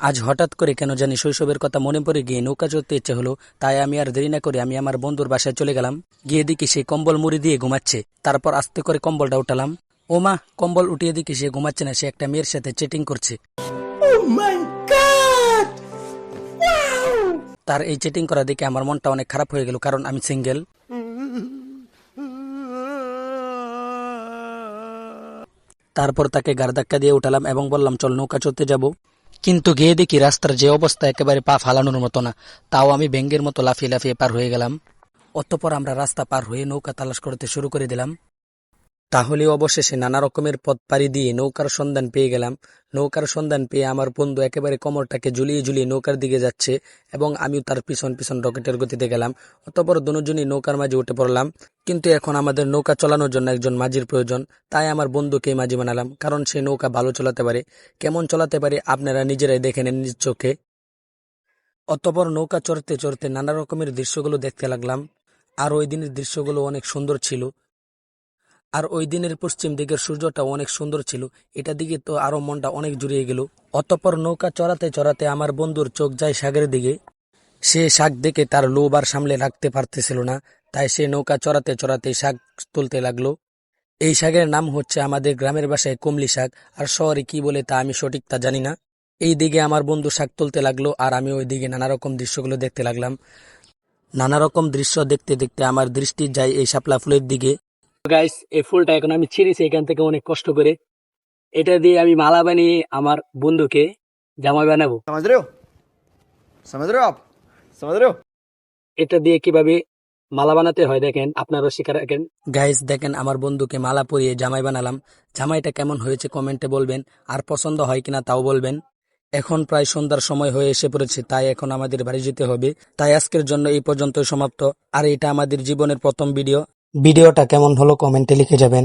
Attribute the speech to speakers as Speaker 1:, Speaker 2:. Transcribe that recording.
Speaker 1: আজ হঠাৎ করে কেন জানি শৈশবের কথা মনে পড়ে গিয়ে নৌকা চড়তে ইচ্ছে হলো তাই আমি আর দেরি না করে আমি আমার বন্ধুর বাসায় চলে গেলাম। গিয়ে দেখি সে কম্বল মুড়ি দিয়ে ঘুমাচ্ছে। তারপর আস্তে করে কম্বলটা উঠালাম। ও মা কম্বল উঠিয়ে দেখি সে ঘুমাচ্ছে না সে একটা মেয়ের সাথে চেটিং করছে। তার এই চেটিং করা দেখে আমার মনটা অনেক খারাপ হয়ে গেল কারণ আমি সিঙ্গেল। তারপর তাকে গার ধাক্কা দিয়ে উঠালাম এবং বললাম চল নৌকা চড়তে যাব। কিন্তু গিয়ে দেখি রাস্তার যে অবস্থা একেবারে পা ফালানোর মতো না। তাও আমি ব্যাঙ্গের মতো লাফিয়ে লাফিয়ে পার হয়ে গেলাম। অতঃপর আমরা রাস্তা পার হয়ে নৌকা তালাশ করতে শুরু করে দিলাম। তাহলে অবশেষে নানা রকমের পথ পাড়ি দিয়ে নৌকার সন্ধান পেয়ে গেলাম। নৌকার সন্ধান পেয়ে আমার বন্ধু একেবারে কোমরটাকে ঝুলিয়ে ঝুলিয়ে নৌকার দিকে যাচ্ছে এবং আমিও তার পিছন পিছন রকেটের গতিতে গেলাম। অতপর দুজনই নৌকার মাঝে উঠে পড়লাম। কিন্তু এখন আমাদের নৌকা চালানোর জন্য একজন মাঝির প্রয়োজন, তাই আমার বন্ধুকে মাঝি বানালাম, কারণ সে নৌকা ভালো চালাতে পারে। কেমন চালাতে পারে আপনারা নিজেরাই দেখে নেন নিজ চোখে। অতপর নৌকা চড়তে চড়তে নানা রকমের দৃশ্যগুলো দেখতে লাগলাম। আর ওই দিনের দৃশ্যগুলো অনেক সুন্দর ছিল। আর ওই দিনের পশ্চিম দিকের সূর্যটা অনেক সুন্দর ছিল, এটা দিকে তো আরও মনটা অনেক জুড়িয়ে গেল। অতঃপর নৌকা চড়াতে চড়াতে আমার বন্ধুর চোখ যায় সাগের দিকে। সে শাক দেখে তার লোভ আর সামলে রাখতে পারতেছিল না, তাই সে নৌকা চড়াতে চড়াতে শাক তুলতে লাগল। এই শাকের নাম হচ্ছে আমাদের গ্রামের বাসায় কমলি শাক, আর শহরে কি বলে তা আমি সঠিক তা জানি না। এই দিকে আমার বন্ধু শাক তুলতে লাগল, আর আমি ওই দিকে নানা রকম দৃশ্যগুলো দেখতে লাগলাম। নানা রকম দৃশ্য দেখতে দেখতে আমার দৃষ্টি যায় এই শাপলা ফুলের দিকে। গাইস এই ফুলটা এখন আমি ছিঁড়েছি এখান থেকে অনেক কষ্ট করে। এটা দিয়ে আমি মালা বানিয়ে আমার বন্ধুকে জামা বানাবো। এটা দিয়ে কীভাবে মালা বানাতে হয় দেখেন আপনারা শিখে রাখেন। গাইস দেখেন আমার বন্ধুকে মালা পরিয়ে জামাই বানালাম। জামাইটা কেমন হয়েছে কমেন্টে বলবেন আর পছন্দ হয় কিনা তাও বলবেন। এখন প্রায় সন্ধ্যার সময় হয়ে এসে পড়েছে তাই এখন আমাদের বাড়ি যেতে হবে। তাই আজকের জন্য এই পর্যন্ত সমাপ্ত। আর এটা আমাদের জীবনের প্রথম ভিডিও ভিডিওটা কেমন হলো কমেন্টে লিখে যাবেন।